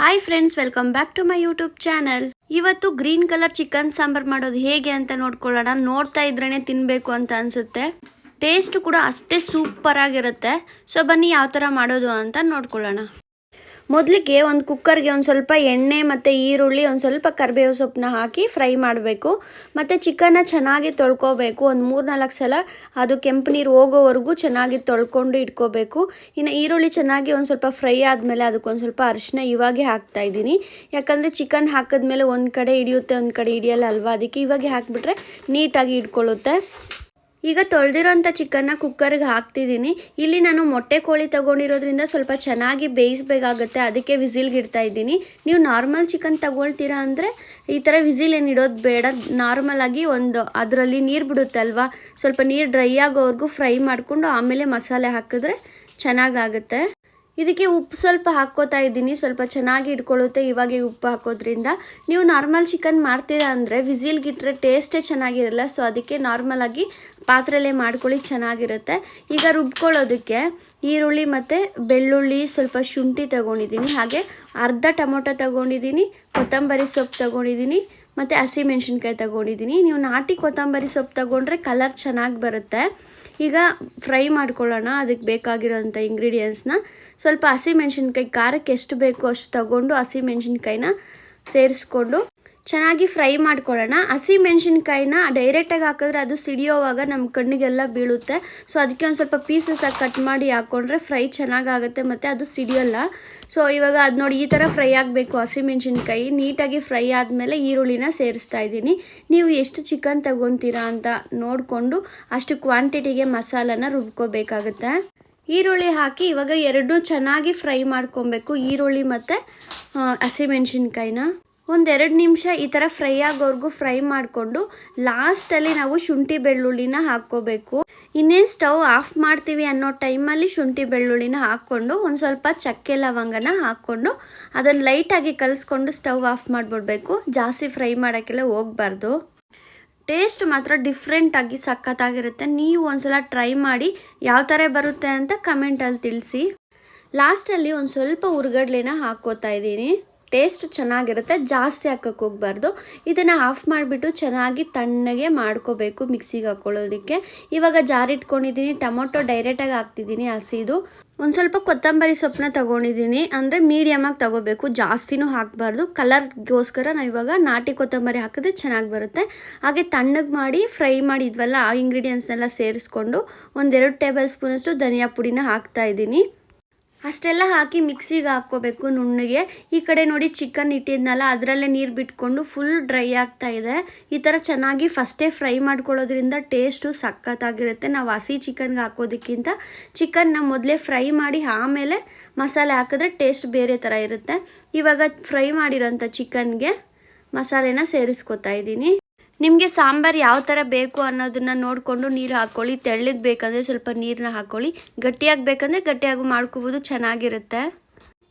Hi friends welcome back to my YouTube channel ಇವತ್ತು green colour chicken sambar ಮಾಡೋದು ಹೇಗೆ ಅಂತ ನೋಡ್ಕೊಳ್ಳೋಣ. ನೋಡ್ತಾ ಇದ್ರೇ ತಿನ್ಬೇಕು ಅಂತ ಅನ್ಸುತ್ತೆ. ಟೇಸ್ಟ್ ಕೂಡ ಅಷ್ಟೇ ಸೂಪರ್ ಆಗಿರುತ್ತೆ. ಸೊ ಬನ್ನಿ ಯಾವ ತರ ಮಾಡೋದು ಅಂತ ನೋಡ್ಕೊಳ್ಳೋಣ. ಮೊದಲಿಗೆ ಒಂದು ಕುಕ್ಕರ್ಗೆ ಒಂದು ಸ್ವಲ್ಪ ಎಣ್ಣೆ ಮತ್ತು ಈರುಳ್ಳಿ, ಒಂದು ಸ್ವಲ್ಪ ಕರಿಬೇವು ಸೊಪ್ಪನ್ನ ಹಾಕಿ ಫ್ರೈ ಮಾಡಬೇಕು. ಮತ್ತು ಚಿಕನ್ನ ಚೆನ್ನಾಗಿ ತೊಳ್ಕೊಬೇಕು. ಒಂದು ಮೂರು ನಾಲ್ಕು ಸಲ ಅದು ಕೆಂಪು ನೀರು ಹೋಗೋವರೆಗೂ ಚೆನ್ನಾಗಿ ತೊಳ್ಕೊಂಡು ಇಟ್ಕೋಬೇಕು. ಇನ್ನು ಈರುಳ್ಳಿ ಚೆನ್ನಾಗಿ ಒಂದು ಸ್ವಲ್ಪ ಫ್ರೈ ಆದಮೇಲೆ ಅದಕ್ಕೊಂದು ಸ್ವಲ್ಪ ಅರಿಶಿನ ಇವಾಗೆ ಹಾಕ್ತಾ ಇದ್ದೀನಿ. ಯಾಕಂದರೆ ಚಿಕನ್ ಹಾಕಿದ್ಮೇಲೆ ಒಂದು ಕಡೆ ಹಿಡಿಯುತ್ತೆ, ಒಂದು ಕಡೆ ಹಿಡಿಯಲ್ಲ ಅಲ್ವಾ? ಅದಕ್ಕೆ ಇವಾಗೆ ಹಾಕಿಬಿಟ್ರೆ ನೀಟಾಗಿ ಇಟ್ಕೊಳ್ಳುತ್ತೆ. ಈಗ ತೊಳೆದಿರೋಂಥ ಚಿಕನ್ನ ಕುಕ್ಕರ್ಗೆ ಹಾಕ್ತಿದ್ದೀನಿ. ಇಲ್ಲಿ ನಾನು ಮೊಟ್ಟೆ ಕೋಳಿ ತಗೊಂಡಿರೋದ್ರಿಂದ ಸ್ವಲ್ಪ ಚೆನ್ನಾಗಿ ಬೇಯಿಸ್ಬೇಕಾಗತ್ತೆ. ಅದಕ್ಕೆ ವಿಸಿಲ್ಗೆ ಇಡ್ತಾ ಇದ್ದೀನಿ. ನೀವು ನಾರ್ಮಲ್ ಚಿಕನ್ ತಗೊಳ್ತೀರಾ ಅಂದರೆ ಈ ಥರ ವಿಸಿಲ್ ಏನು ಇಡೋದು ಬೇಡ. ನಾರ್ಮಲಾಗಿ ಒಂದು ಅದರಲ್ಲಿ ನೀರು ಬಿಡುತ್ತಲ್ವ? ಸ್ವಲ್ಪ ನೀರು ಡ್ರೈ ಆಗೋವರೆಗೂ ಫ್ರೈ ಮಾಡಿಕೊಂಡು ಆಮೇಲೆ ಮಸಾಲೆ ಹಾಕಿದ್ರೆ ಚೆನ್ನಾಗಾಗುತ್ತೆ. ಇದಕ್ಕೆ ಉಪ್ಪು ಸ್ವಲ್ಪ ಹಾಕ್ಕೋತಾ ಇದ್ದೀನಿ. ಸ್ವಲ್ಪ ಚೆನ್ನಾಗಿ ಇಟ್ಕೊಳ್ಳುತ್ತೆ ಇವಾಗೆ ಉಪ್ಪು ಹಾಕೋದ್ರಿಂದ ನೀವು ನಾರ್ಮಲ್ ಚಿಕನ್ ಮಾಡ್ತೀರಾ ಅಂದರೆ ವಿಸಿಲ್ಗಿಟ್ರೆ ಟೇಸ್ಟೇ ಚೆನ್ನಾಗಿರಲ್ಲ. ಸೊ ಅದಕ್ಕೆ ನಾರ್ಮಲಾಗಿ ಪಾತ್ರೆಯಲ್ಲೇ ಮಾಡ್ಕೊಳ್ಳಿ, ಚೆನ್ನಾಗಿರುತ್ತೆ. ಈಗ ರುಬ್ಕೊಳ್ಳೋದಕ್ಕೆ ಈರುಳ್ಳಿ ಮತ್ತು ಬೆಳ್ಳುಳ್ಳಿ ಸ್ವಲ್ಪ ಶುಂಠಿ ತಗೊಂಡಿದ್ದೀನಿ. ಹಾಗೆ ಅರ್ಧ ಟೊಮೊಟೊ ತಗೊಂಡಿದ್ದೀನಿ, ಕೊತ್ತಂಬರಿ ಸೊಪ್ಪು ತಗೊಂಡಿದ್ದೀನಿ, ಮತ್ತು ಹಸಿಮೆಣ್ಸಿನ್ಕಾಯಿ ತಗೊಂಡಿದ್ದೀನಿ. ನೀವು ನಾಟಿ ಕೊತ್ತಂಬರಿ ಸೊಪ್ಪು ತಗೊಂಡ್ರೆ ಕಲರ್ ಚೆನ್ನಾಗಿ ಬರುತ್ತೆ. ಈಗ ಫ್ರೈ ಮಾಡ್ಕೊಳ್ಳೋಣ, ಅದಕ್ಕೆ ಬೇಕಾಗಿರೋಂಥ ಇಂಗ್ರೀಡಿಯೆಂಟ್ಸ್ನ ಸ್ವಲ್ಪ ಹಸಿಮೆಣ್ಸಿನ್ಕಾಯಿ ಖಾರಕ್ಕೆ ಎಷ್ಟು ಬೇಕೋ ಅಷ್ಟು ತಗೊಂಡು ಹಸಿಮೆಣ್ಸಿನ್ಕಾಯಿನ ಸೇರಿಸ್ಕೊಂಡು ಚೆನ್ನಾಗಿ ಫ್ರೈ ಮಾಡ್ಕೊಳ್ಳೋಣ. ಹಸಿ ಮೆಣಸಿನ್ಕಾಯಿನ ಡೈರೆಕ್ಟಾಗಿ ಹಾಕಿದ್ರೆ ಅದು ಸಿಡಿಯೋವಾಗ ನಮ್ಮ ಕಣ್ಣಿಗೆಲ್ಲ ಬೀಳುತ್ತೆ. ಸೊ ಅದಕ್ಕೆ ಒಂದು ಸ್ವಲ್ಪ ಪೀಸಸ್ ಆಗಿ ಕಟ್ ಮಾಡಿ ಹಾಕ್ಕೊಂಡ್ರೆ ಫ್ರೈ ಚೆನ್ನಾಗಾಗುತ್ತೆ ಮತ್ತು ಅದು ಸಿಡಿಯೋಲ್ಲ. ಸೊ ಇವಾಗ ಅದು ನೋಡಿ ಈ ಥರ ಫ್ರೈ ಆಗಬೇಕು ಹಸಿಮೆಣ್ಸಿನ್ಕಾಯಿ ನೀಟಾಗಿ ಫ್ರೈ ಆದಮೇಲೆ ಈರುಳ್ಳಿನ ಸೇರಿಸ್ತಾ ಇದ್ದೀನಿ. ನೀವು ಎಷ್ಟು ಚಿಕನ್ ತಗೊತೀರಾ ಅಂತ ನೋಡಿಕೊಂಡು ಅಷ್ಟು ಕ್ವಾಂಟಿಟಿಗೆ ಮಸಾಲನ ರುಬ್ಕೋಬೇಕಾಗುತ್ತೆ. ಈರುಳ್ಳಿ ಹಾಕಿ ಇವಾಗ ಎರಡೂ ಚೆನ್ನಾಗಿ ಫ್ರೈ ಮಾಡ್ಕೊಬೇಕು ಈರುಳ್ಳಿ ಮತ್ತು ಹಸಿಮೆಣ್ಸಿನ್ಕಾಯಿನ ಒಂದೆರಡು ನಿಮಿಷ ಈ ಥರ ಫ್ರೈ ಆಗೋವರೆಗೂ ಫ್ರೈ ಮಾಡಿಕೊಂಡು ಲಾಸ್ಟಲ್ಲಿ ನಾವು ಶುಂಠಿ ಬೆಳ್ಳುಳ್ಳಿನ ಹಾಕ್ಕೋಬೇಕು. ಇನ್ನೇನು ಸ್ಟವ್ ಆಫ್ ಮಾಡ್ತೀವಿ ಅನ್ನೋ ಟೈಮಲ್ಲಿ ಶುಂಠಿ ಬೆಳ್ಳುಳ್ಳಿನ ಹಾಕ್ಕೊಂಡು ಒಂದು ಸ್ವಲ್ಪ ಚಕ್ಕೆ ಲವಂಗನ ಹಾಕ್ಕೊಂಡು ಅದನ್ನು ಲೈಟಾಗಿ ಕಲಿಸ್ಕೊಂಡು ಸ್ಟವ್ ಆಫ್ ಮಾಡಿಬಿಡ್ಬೇಕು. ಜಾಸ್ತಿ ಫ್ರೈ ಮಾಡೋಕ್ಕೆಲ್ಲ ಹೋಗಬಾರ್ದು. ಟೇಸ್ಟ್ ಮಾತ್ರ ಡಿಫ್ರೆಂಟಾಗಿ ಸಖತ್ತಾಗಿರುತ್ತೆ. ನೀವು ಒಂದ್ಸಲ ಟ್ರೈ ಮಾಡಿ ಯಾವ ಥರ ಬರುತ್ತೆ ಅಂತ ಕಮೆಂಟಲ್ಲಿ ತಿಳಿಸಿ. ಲಾಸ್ಟಲ್ಲಿ ಒಂದು ಸ್ವಲ್ಪ ಉರ್ಗಡ್ಲೆನ ಹಾಕ್ಕೋತಾ ಇದ್ದೀನಿ. ಟೇಸ್ಟ್ ಚೆನ್ನಾಗಿರುತ್ತೆ, ಜಾಸ್ತಿ ಹಾಕಕ್ಕೆ ಹೋಗ್ಬಾರ್ದು. ಇದನ್ನು ಆಫ್ ಮಾಡಿಬಿಟ್ಟು ಚೆನ್ನಾಗಿ ತಣ್ಣಗೆ ಮಾಡ್ಕೋಬೇಕು ಮಿಕ್ಸಿಗೆ ಹಾಕ್ಕೊಳ್ಳೋದಕ್ಕೆ ಇವಾಗ ಜಾರಿಟ್ಕೊಂಡಿದ್ದೀನಿ ಟೊಮೊಟೊ ಡೈರೆಕ್ಟಾಗಿ ಹಾಕ್ತಿದ್ದೀನಿ ಹಸಿದು. ಒಂದು ಸ್ವಲ್ಪ ಕೊತ್ತಂಬರಿ ಸೊಪ್ಪನ್ನ ತೊಗೊಂಡಿದ್ದೀನಿ, ಅಂದರೆ ಮೀಡಿಯಮಾಗಿ ತೊಗೋಬೇಕು, ಜಾಸ್ತಿನೂ ಹಾಕಬಾರ್ದು. ಕಲರ್ಗೋಸ್ಕರ ನಾವು ಇವಾಗ ನಾಟಿ ಕೊತ್ತಂಬರಿ ಹಾಕಿದ್ರೆ ಚೆನ್ನಾಗಿ ಬರುತ್ತೆ. ಹಾಗೆ ತಣ್ಣಗೆ ಮಾಡಿ ಫ್ರೈ ಮಾಡಿದ್ವಲ್ಲ ಆ ಇಂಗ್ರೀಡಿಯೆಂಟ್ಸ್ನೆಲ್ಲ ಸೇರಿಸ್ಕೊಂಡು ಒಂದೆರಡು ಟೇಬಲ್ ಸ್ಪೂನಷ್ಟು ಧನಿಯಾ ಪುಡಿನ ಹಾಕ್ತಾ ಇದ್ದೀನಿ. ಅಷ್ಟೆಲ್ಲ ಹಾಕಿ ಮಿಕ್ಸಿಗೆ ಹಾಕ್ಕೋಬೇಕು ನುಣ್ಣಗೆ. ಈ ಕಡೆ ನೋಡಿ ಚಿಕನ್ ಇಟ್ಟಿದ್ನಲ್ಲ, ಅದರಲ್ಲೇ ನೀರು ಬಿಟ್ಕೊಂಡು ಫುಲ್ ಡ್ರೈ ಆಗ್ತಾ ಇದೆ. ಈ ಥರ ಚೆನ್ನಾಗಿ ಫಸ್ಟೇ ಫ್ರೈ ಮಾಡ್ಕೊಳ್ಳೋದ್ರಿಂದ ಟೇಸ್ಟು ಸಖತ್ತಾಗಿರುತ್ತೆ. ನಾವು ಹಸಿ ಚಿಕನ್ಗೆ ಹಾಕೋದಕ್ಕಿಂತ ಚಿಕನ್ನ ಮೊದಲೇ ಫ್ರೈ ಮಾಡಿ ಆಮೇಲೆ ಮಸಾಲೆ ಹಾಕಿದ್ರೆ ಟೇಸ್ಟ್ ಬೇರೆ ಥರ ಇರುತ್ತೆ. ಇವಾಗ ಫ್ರೈ ಮಾಡಿರೋಂಥ ಚಿಕನ್ಗೆ ಮಸಾಲೆನ ಸೇರಿಸ್ಕೊತಾ ಇದ್ದೀನಿ. ನಿಮಗೆ ಸಾಂಬಾರು ಯಾವ ಥರ ಬೇಕು ಅನ್ನೋದನ್ನು ನೋಡಿಕೊಂಡು ನೀರು ಹಾಕ್ಕೊಳ್ಳಿ ತೆಳ್ಳಗೆ ಬೇಕಂದರೆ ಸ್ವಲ್ಪ ನೀರನ್ನ ಹಾಕ್ಕೊಳ್ಳಿ ಗಟ್ಟಿಯಾಗಿ ಬೇಕಂದರೆ ಗಟ್ಟಿಯಾಗಿ ಮಾಡ್ಕೋಬೋದು, ಚೆನ್ನಾಗಿರುತ್ತೆ.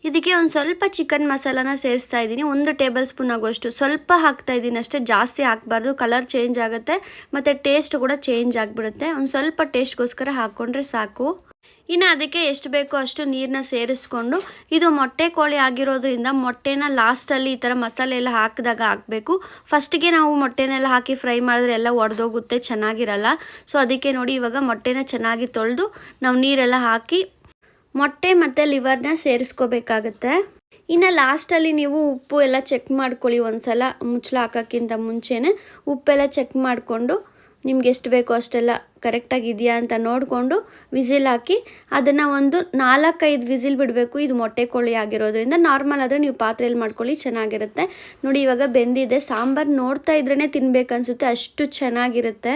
ಇದಕ್ಕೆ ಒಂದು ಸ್ವಲ್ಪ ಚಿಕನ್ ಮಸಾಲಾನ ಸೇರಿಸ್ತಾ ಇದ್ದೀನಿ. ಒಂದು ಟೇಬಲ್ ಸ್ಪೂನ್ ಆಗೋಷ್ಟು ಸ್ವಲ್ಪ ಹಾಕ್ತಾ ಇದ್ದೀನಿ ಅಷ್ಟೇ. ಜಾಸ್ತಿ ಹಾಕಬಾರ್ದು. ಕಲರ್ ಚೇಂಜ್ ಆಗುತ್ತೆ. ಮತ್ತು ಟೇಸ್ಟ್ ಕೂಡ ಚೇಂಜ್ ಆಗಿಬಿಡುತ್ತೆ. ಒಂದು ಸ್ವಲ್ಪ ಟೇಸ್ಟ್ಗೋಸ್ಕರ ಹಾಕ್ಕೊಂಡ್ರೆ ಸಾಕು. ಇನ್ನು ಅದಕ್ಕೆ ಎಷ್ಟು ಬೇಕೋ ಅಷ್ಟು ನೀರನ್ನ ಸೇರಿಸ್ಕೊಂಡು ಇದು ಮೊಟ್ಟೆ ಕೋಳಿ ಆಗಿರೋದ್ರಿಂದ ಮೊಟ್ಟೆನ ಲಾಸ್ಟಲ್ಲಿ ಈ ಥರ ಮಸಾಲೆ ಎಲ್ಲ ಹಾಕಿದಾಗ ಹಾಕಬೇಕು. ಫಸ್ಟಿಗೆ ನಾವು ಮೊಟ್ಟೆನೆಲ್ಲ ಹಾಕಿ ಫ್ರೈ ಮಾಡಿದ್ರೆ ಎಲ್ಲ ಒಡೆದೋಗುತ್ತೆ, ಚೆನ್ನಾಗಿರಲ್ಲ. ಸೊ ಅದಕ್ಕೆ ನೋಡಿ ಇವಾಗ ಮೊಟ್ಟೆನ ಚೆನ್ನಾಗಿ ತೊಳೆದು ನಾವು ನೀರೆಲ್ಲ ಹಾಕಿ ಮೊಟ್ಟೆ ಮತ್ತು ಲಿವರ್ನ ಸೇರಿಸ್ಕೋಬೇಕಾಗತ್ತೆ. ಇನ್ನು ಲಾಸ್ಟಲ್ಲಿ ನೀವು ಉಪ್ಪು ಎಲ್ಲ ಚೆಕ್ ಮಾಡ್ಕೊಳ್ಳಿ ಒಂದ್ಸಲ, ಮುಚ್ಚಳ ಹಾಕೋಕ್ಕಿಂತ ಮುಂಚೆನೇ. ಉಪ್ಪೆಲ್ಲ ಚೆಕ್ ಮಾಡಿಕೊಂಡು ನಿಮ್ಗೆ ಎಷ್ಟು ಬೇಕೋ ಅಷ್ಟೆಲ್ಲ ಕರೆಕ್ಟಾಗಿದೆಯಾ ಅಂತ ನೋಡಿಕೊಂಡು ವಿಸಿಲ್ ಹಾಕಿ ಅದನ್ನು ಒಂದು ನಾಲ್ಕೈದು ವಿಸಿಲ್ ಬಿಡಬೇಕು. ಇದು ಮೊಟ್ಟೆ ಕೋಳಿ ಆಗಿರೋದ್ರಿಂದ ನಾರ್ಮಲ್ ಆದರೆ ನೀವು ಪಾತ್ರೆಯಲ್ಲಿ ಮಾಡ್ಕೊಳ್ಳಿ, ಚೆನ್ನಾಗಿರುತ್ತೆ. ನೋಡಿ, ಇವಾಗ ಬೆಂದಿದೆ. ಸಾಂಬಾರು ನೋಡ್ತಾ ಇದ್ರೇ ತಿನ್ಬೇಕನ್ಸುತ್ತೆ. ಅಷ್ಟು ಚೆನ್ನಾಗಿರುತ್ತೆ.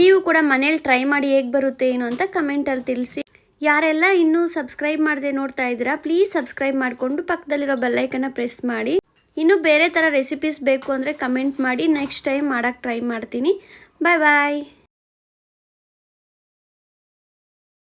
ನೀವು ಕೂಡ ಮನೇಲಿ ಟ್ರೈ ಮಾಡಿ ಹೇಗೆ ಬರುತ್ತೆ ಏನು ಅಂತ ಕಮೆಂಟಲ್ಲಿ ತಿಳಿಸಿ. ಯಾರೆಲ್ಲ ಇನ್ನೂ ಸಬ್ಸ್ಕ್ರೈಬ್ ಮಾಡದೆ ನೋಡ್ತಾ ಇದ್ದೀರಾ ಪ್ಲೀಸ್ ಸಬ್ಸ್ಕ್ರೈಬ್ ಮಾಡಿಕೊಂಡು ಪಕ್ಕದಲ್ಲಿರೋ ಬೆಲ್ಲೈಕನ್ನ ಪ್ರೆಸ್ ಮಾಡಿ. ಇನ್ನೂ ಬೇರೆ ಥರ ರೆಸಿಪೀಸ್ ಬೇಕು ಅಂದರೆ ಕಮೆಂಟ್ ಮಾಡಿ. ನೆಕ್ಸ್ಟ್ ಟೈಮ್ ಮಾಡೋಕ್ಕೆ ಟ್ರೈ ಮಾಡ್ತೀನಿ. ಬಾಯ್ ಬಾಯ್